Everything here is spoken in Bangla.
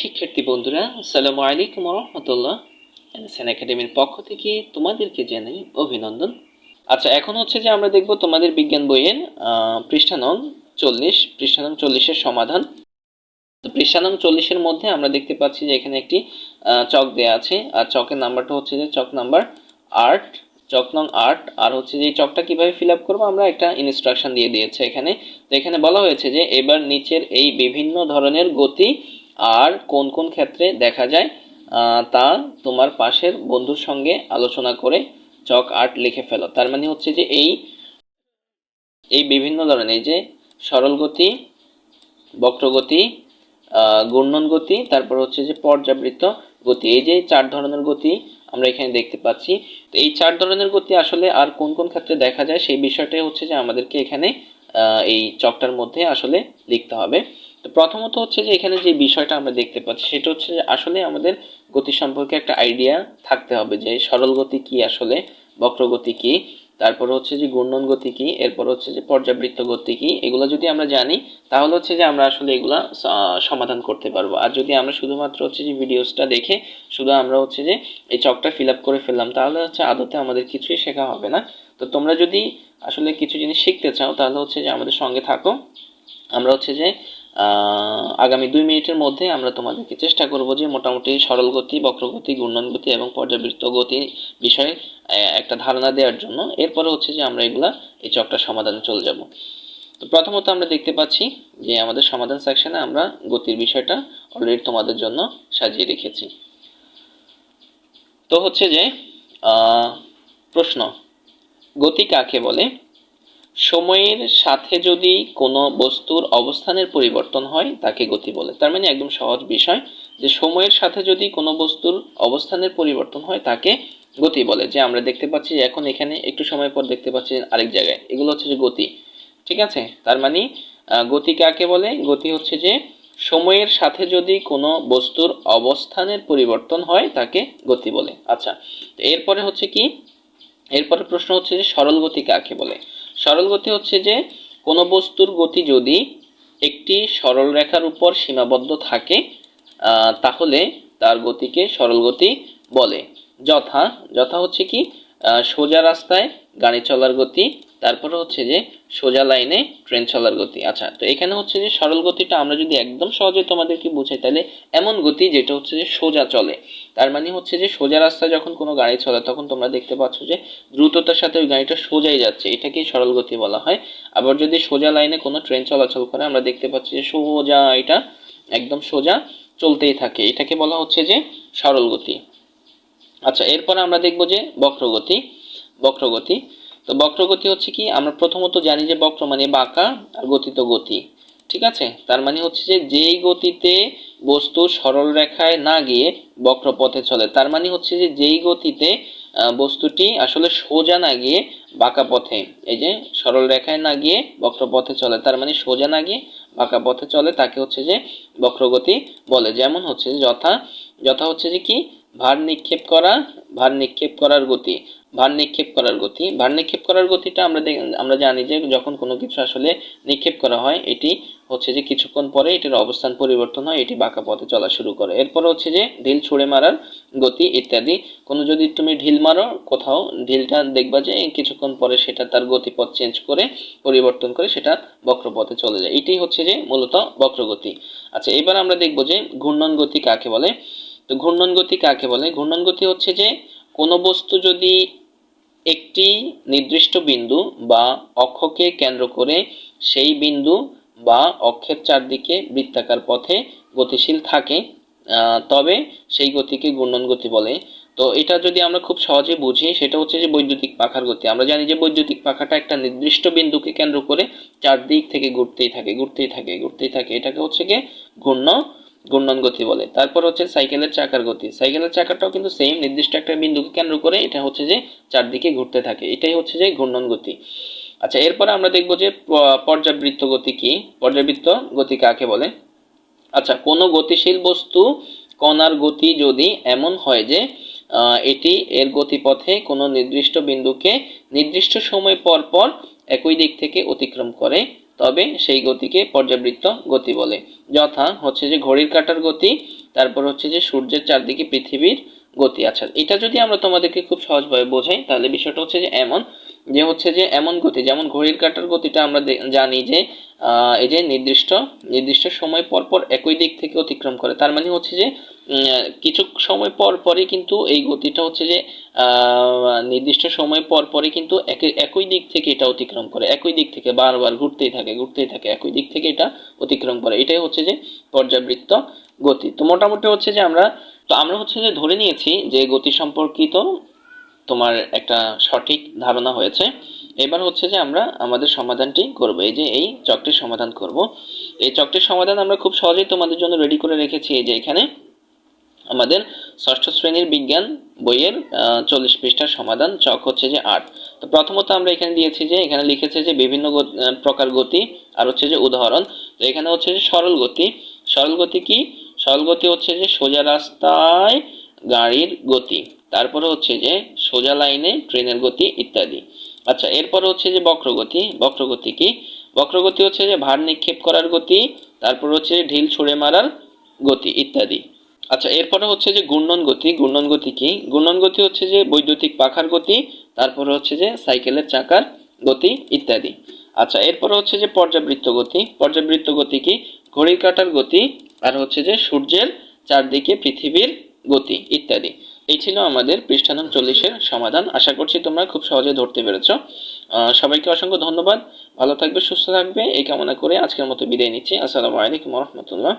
শিক্ষার্থী বন্ধুরা, আসসালামু আলাইকুম রহমতুল্লাহ এনএসএন একাডেমির পক্ষ থেকে তোমাদেরকে জানাই অভিনন্দন। আচ্ছা এখন হচ্ছে যে আমরা দেখব তোমাদের বিজ্ঞান বইয়ের পৃষ্ঠা নং চল্লিশ, পৃষ্ঠা নং চল্লিশের সমাধান। তো পৃষ্ঠা নং চল্লিশের মধ্যে আমরা দেখতে পাচ্ছি যে এখানে একটি চক দেয়া আছে। আর চকের নাম্বারটা হচ্ছে যে চক নাম্বার আট, চক নং আট। আর হচ্ছে যে এই চকটা কীভাবে ফিল আপ করব আমরা একটা ইনস্ট্রাকশন দিয়ে দিয়েছে এখানে। তো এখানে বলা হয়েছে যে এবার নিচের এই বিভিন্ন ধরনের গতি আর কোন কোন ক্ষেত্রে দেখা যায় তা তোমার পাশের বন্ধুর সঙ্গে আলোচনা করে চক আর্ট লিখে ফেলো। তার মানে হচ্ছে যে এই এই বিভিন্ন ধরনের যে সরল গতি বক্রগতি ঘূর্ণন গতি, তারপর হচ্ছে যে পর্যাবৃত্ত গতি, এই যে চার ধরনের গতি আমরা এখানে দেখতে পাচ্ছি। তো এই চার ধরনের গতি আসলে আর কোন কোন ক্ষেত্রে দেখা যায়, সেই বিষয়টাই হচ্ছে যে আমাদেরকে এখানে এই চকটার মধ্যে আসলে লিখতে হবে। তো প্রথমত হচ্ছে যে এখানে যে বিষয়টা আমরা দেখতে পাচ্ছি, সেটা হচ্ছে যে আসলে আমাদের গতি সম্পর্কে একটা আইডিয়া থাকতে হবে যে সরল গতি কি আসলে বক্রগতি কি, তারপর হচ্ছে যে ঘূর্ণন গতি কি, এরপর হচ্ছে যে পর্যাবৃত্ত গতি কি, এগুলো যদি আমরা জানি, তাহলে হচ্ছে যে আমরা আসলে এগুলা সমাধান করতে পারব। আর যদি আমরা শুধুমাত্র হচ্ছে যে ভিডিওসটা দেখে শুধু আমরা হচ্ছে যে এই চকটা ফিল আপ করে ফেললাম, তাহলে হচ্ছে আদতে আমাদের কিছুই শেখা হবে না। তো তোমরা যদি আসলে কিছু জিনিস শিখতে চাও, তাহলে হচ্ছে যে আমাদের সঙ্গে থাকো। আমরা হচ্ছে যে আগামী দুই মিনিটের মধ্যে আমরা তোমাদেরকে চেষ্টা করব যে মোটামুটি সরল গতি বক্রগতি ঘূর্ণন গতি এবং পর্যাবৃত্ত গতি বিষয়ে একটা ধারণা দেওয়ার জন্য। এরপরে হচ্ছে যে আমরা এগুলা, এই চকটা সমাধানে চলে যাব। তো প্রথমত আমরা দেখতে পাচ্ছি যে আমাদের সমাধান সেকশনে আমরা গতির বিষয়টা অলরেডি তোমাদের জন্য সাজিয়ে রেখেছি। তো হচ্ছে যে প্রশ্ন, গতি কাকে বলে? সময়ের সাথে যদি কোনো বস্তুর অবস্থানের পরিবর্তন হয়, তাকে গতি বলে। তার মানে একদম সহজ বিষয় যে, সময়ের সাথে যদি কোনো বস্তুর অবস্থানের পরিবর্তন হয়, তাকে গতি বলে। যে, আমরা দেখতে পাচ্ছি এখন এখানে একটু সময় পর দেখতে পাচ্ছি আরেক জায়গায়। এগুলো হচ্ছে যে, গতি। ঠিক আছে? তার মানে গতি কাকে বলে? গতি হচ্ছে যে, সময়ের সাথে যদি কোনো বস্তুর অবস্থানের পরিবর্তন হয়, তাকে গতি বলে। আচ্ছা এরপরে হচ্ছে কি? এরপরে প্রশ্ন হচ্ছে যে, সরল গতি কাকে বলে? সরল গতি হচ্ছে যে, কোনো বস্তুর গতি যদি একটি সরল রেখার উপর সীমাবদ্ধ থাকে তাহলে তার গতিকে সরল গতি বলে। যথা যথা হচ্ছে কি সোজা রাস্তায় গাড়ি চলার গতি তারপরে হচ্ছে যে সোজা লাইনে ট্রেন চলার গতি। আচ্ছা তো এখানে হচ্ছে যে সরল গতিটা আমরা যদি একদম সহজে তোমাদেরকে বুঝাই, তাহলে এমন গতি যেটা হচ্ছে যে সোজা চলে। তার মানে হচ্ছে যে সোজা রাস্তায় যখন কোনো গাড়ি চলে, তখন তোমরা দেখতে পাচ্ছ যে দ্রুততার সাথে ওই গাড়িটা সোজাই যাচ্ছে। এটাকেই সরল গতি বলা হয়। আবার যদি সোজা লাইনে কোনো ট্রেন চলাচল করে, আমরা দেখতে পাচ্ছি যে সোজা এটা একদম সোজা চলতেই থাকে। এটাকে বলা হচ্ছে যে সরল গতি। আচ্ছা এরপরে আমরা দেখব যে বক্রগতি। বক্রগতি। তো বক্রগতি হচ্ছে কি, আমরা প্রথমত জানি যে বক্র মানে বাঁকা আর গতি তো গতি, ঠিক আছে? তার মানে হচ্ছে যে যেই গতিতে বস্তু সরল রেখায় না গিয়ে বক্র পথে চলে, তার মানে হচ্ছে যে যেই গতিতে বস্তুটি আসলে সোজা না গিয়ে বাঁকা পথে, এই যে সরল রেখায় না গিয়ে বক্র পথে চলে, তার মানে সোজা না গিয়ে বাঁকা পথে চলে, তাকে হচ্ছে যে বক্রগতি বলে। যেমন হচ্ছে যথা যথা হচ্ছে যে কি, ভার নিক্ষেপ করা, ভার নিক্ষেপ করার গতি ভার নিক্ষেপ করার গতি। ভার নিক্ষেপ করার গতিটা আমরা আমরা জানি যে যখন কোনো কিছু আসলে নিক্ষেপ করা হয়, এটি হচ্ছে যে কিছুক্ষণ পরে এটির অবস্থান পরিবর্তন হয়, এটি বাঁকা পথে চলা শুরু করে। এরপর হচ্ছে যে ঢিল ছুঁড়ে মারার গতি ইত্যাদি। কোনো যদি তুমি ঢিল মারো কোথাও, ঢিলটা দেখবা যে কিছুক্ষণ পরে সেটা তার গতিপথ চেঞ্জ করে, পরিবর্তন করে সেটা বক্রপথে চলে যায়। এটাই হচ্ছে যে মূলত বক্রগতি। আচ্ছা এবার আমরা দেখব যে ঘূর্ণন গতি কাকে বলে? তো ঘূর্ণন গতি কাকে বলে? ঘূর্ণন গতি হচ্ছে যে কোনো বস্তু যদি একটি নির্দিষ্ট বিন্দু বা অক্ষকে কেন্দ্র করে সেই বিন্দু বা অক্ষের চারদিকে বৃত্তাকার পথে গতিশীল থাকে তবে সেই গতিকে ঘূর্ণন গতি বলে। তো এটা যদি আমরা খুব সহজে বুঝি, সেটা হচ্ছে যে বৈদ্যুতিক পাখার গতি। আমরা জানি যে বৈদ্যুতিক পাখাটা একটা নির্দিষ্ট বিন্দুকে কেন্দ্র করে চারদিক থেকে ঘুরতেই থাকে ঘুরতেই থাকে ঘুরতেই থাকে। এটাকে হচ্ছে গিয়ে ঘূর্ণ ঘূর্ণন গতি বলে। তারপর হচ্ছে সাইকেলের চাকার গতি। সাইকেলের চাকাটাও কিন্তু সেম নির্দিষ্ট একটা বিন্দুকে কেন্দ্র করে এটা হচ্ছে যে চারদিকে ঘুরতে থাকে। এটাই হচ্ছে যে ঘূর্ণন গতি। আচ্ছা এরপরে আমরা দেখব যে পর্যাবৃত্ত গতি কি? পর্যাবৃত্ত গতি কাকে বলে? আচ্ছা কোনো গতিশীল বস্তু কণার গতি যদি এমন হয় যে এটি এর গতিপথে কোনো নির্দিষ্ট বিন্দুকে নির্দিষ্ট সময় পর পর একই দিক থেকে অতিক্রম করে তবে সেই গতিকে পর্যাবৃত্ত গতি বলে। যথা হচ্ছে যে ঘড়ির কাটার গতি, তারপর হচ্ছে যে সূর্যের চারদিকে পৃথিবীর গতি। আচ্ছা এটা যদি আমরা তোমাদেরকে খুব সহজভাবে বোঝাই, তাহলে বিষয়টা হচ্ছে যে এমন, যে হচ্ছে যে এমন গতি, যেমন ঘড়ির কাটার গতিটা আমরা জানি যে এই যে নির্দিষ্ট নির্দিষ্ট সময় পর পর একই দিক থেকে অতিক্রম করে। তার মানে হচ্ছে যে কিছু সময় পর পরই কিন্তু এই গতিটা হচ্ছে যে নির্দিষ্ট সময় পর পরই কিন্তু একই দিক থেকে এটা অতিক্রম করে। একই দিক থেকে বারবার ঘুরতেই থাকে ঘুরতেই থাকে, একই দিক থেকে এটা অতিক্রম করে। এটাই হচ্ছে যে পর্যাবৃত্ত গতি। তো মোটামুটি হচ্ছে যে আমরা, তো আমরা হচ্ছে যে ধরে নিয়েছি যে গতি সম্পর্কিত তোমার একটা সঠিক ধারণা হয়েছে। এবার হচ্ছে যে আমরা আমাদের সমাধানটি করব। এই যে এই চকটির সমাধান করব। এই চকটির সমাধান আমরা খুব সহজেই তোমাদের জন্য রেডি করে রেখেছি। এই যে এখানে আমাদের ষষ্ঠ শ্রেণির বিজ্ঞান বইয়ের চল্লিশ পৃষ্ঠার সমাধান, চক হচ্ছে যে আট। তো প্রথমত আমরা এখানে দিয়েছি যে, এখানে লিখেছে যে বিভিন্ন প্রকার গতি আর হচ্ছে যে উদাহরণ। তো এখানে হচ্ছে যে সরল গতি। সরল গতি কি? সরল গতি হচ্ছে যে সোজা রাস্তায় গাড়ির গতি। তারপরে হচ্ছে যে সোজা লাইনে ট্রেনের গতি ইত্যাদি। আচ্ছা এরপরে হচ্ছে যে বক্রগতি। বক্রগতি কি? বক্রগতি হচ্ছে যে ভার নিক্ষেপ করার গতি, তারপর হচ্ছে ঢিল ছুঁড়ে মারার গতি ইত্যাদি। আচ্ছা এরপরে হচ্ছে যে ঘূর্ণন গতি। ঘূর্ণন গতি কি? ঘূর্ণন গতি হচ্ছে যে বৈদ্যুতিক পাখার গতি, তারপরে হচ্ছে যে সাইকেলের চাকার গতি ইত্যাদি। আচ্ছা এরপরে হচ্ছে যে পর্যাবৃত্ত গতি। পর্যাবৃত্ত গতি কি? ঘড়ির কাটার গতি, আর হচ্ছে যে সূর্যের চারদিকে পৃথিবীর গতি ইত্যাদি। এই ছিল আমাদের পৃষ্ঠা চল্লিশের সমাধান। আশা করছি তোমরা খুব সহজে ধরতে পেরেছ। সবাইকে অসংখ্য ধন্যবাদ। ভালো থাকবে, সুস্থ থাকবে। এই কামনা করে আজকের মতো বিদায় নিচ্ছি। আসসালামু আলাইকুম রহমতুল্লাহ।